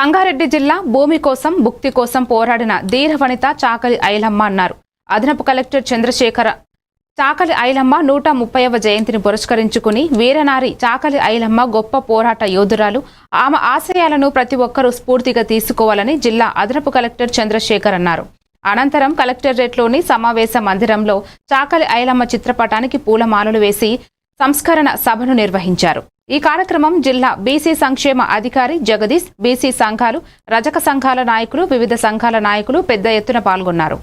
సంగారెడ్డి జిల్లా భూమి కోసం భుక్తి కోసం పోరాడిన ధీరవనిత చాకలి ఐలమ్మ అన్నారు. అదనపు కలెక్టర్ చంద్రశేఖర చాకలి ఐలమ్మ నూట ముప్పైవ జయంతిని పురస్కరించుకుని వీరనారి చాకలి ఐలమ్మ గొప్ప పోరాట యోధురాలు. ఆమె ఆశయాలను ప్రతి ఒక్కరూ స్ఫూర్తిగా తీసుకోవాలని జిల్లా అదనపు కలెక్టర్ చంద్రశేఖర్ అన్నారు. అనంతరం కలెక్టరేట్లోని సమావేశ మందిరంలో చాకలి ఐలమ్మ చిత్రపటానికి పూలమాలలు వేసి సంస్కరణ సభను నిర్వహించారు. ఈ కార్యక్రమం జిల్లా బీసీ సంక్షేమ అధికారి జగదీష్ బీసీ సంఘాలు రజక సంఘాల నాయకులు వివిధ సంఘాల నాయకులు పెద్ద ఎత్తున పాల్గొన్నారు.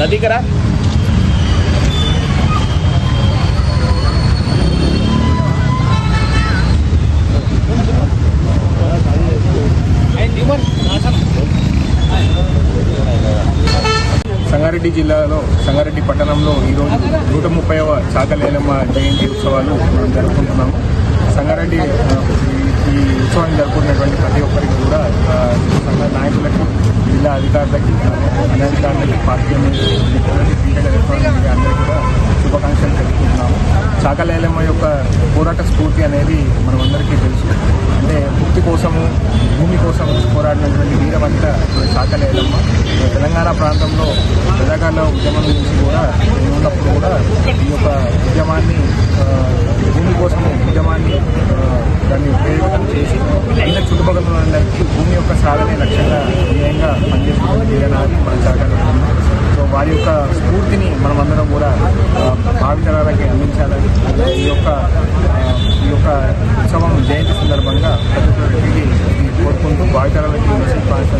నదికరా? సంగారెడ్డి జిల్లాలో సంగారెడ్డి పట్టణంలో ఈరోజు నూట ముప్పైవ చాకలేనమ్మ జయంతి ఉత్సవాలు మనం జరుపుకుంటున్నాము. సంగారెడ్డి ఈ- ఉత్సవాన్ని జరుపుకున్నటువంటి ప్రతి ఒక్కరికి కూడా సంఘ నాయకులకు జిల్లా అధికారులకి అనధికారులకి పార్టీ అందరికీ కూడా శుభాకాంక్షలు తెలుపుకుంటున్నాము. చాకలేలమ్మ యొక్క పోరాట స్ఫూర్తి అనేది మనమందరికీ తెలుసు. అంటే ముక్తి కోసము భూమి కోసం పోరాడినటువంటి వీరవంత చాకలేలమ్మ తెలంగాణ ప్రాంతంలో ప్రజాకాల ఉద్యమం నుంచి కూడా ఉన్నప్పుడు కూడా ఈ యొక్క ఉద్యమాన్ని భూమి కోసం ఉద్యమాన్ని దాన్ని ఉపయోగం చేసి అయిన చుట్టుపక్కల ఉన్నందరికీ భూమి యొక్క సాధనే లక్ష్యంగా ధ్యేయంగా పనిచేస్తున్న వీరనారి మన చాకలి సో వారి యొక్క స్ఫూర్తిని మనమందరం కూడా భావితరాలకి అందించాలని ఈ యొక్క ఈ యొక్క ఉత్సవం జయంతి సందర్భంగా ప్రతి ఒక్కరికి కోరుకుంటూ భావితరాలకి మెసేజ్ పాస్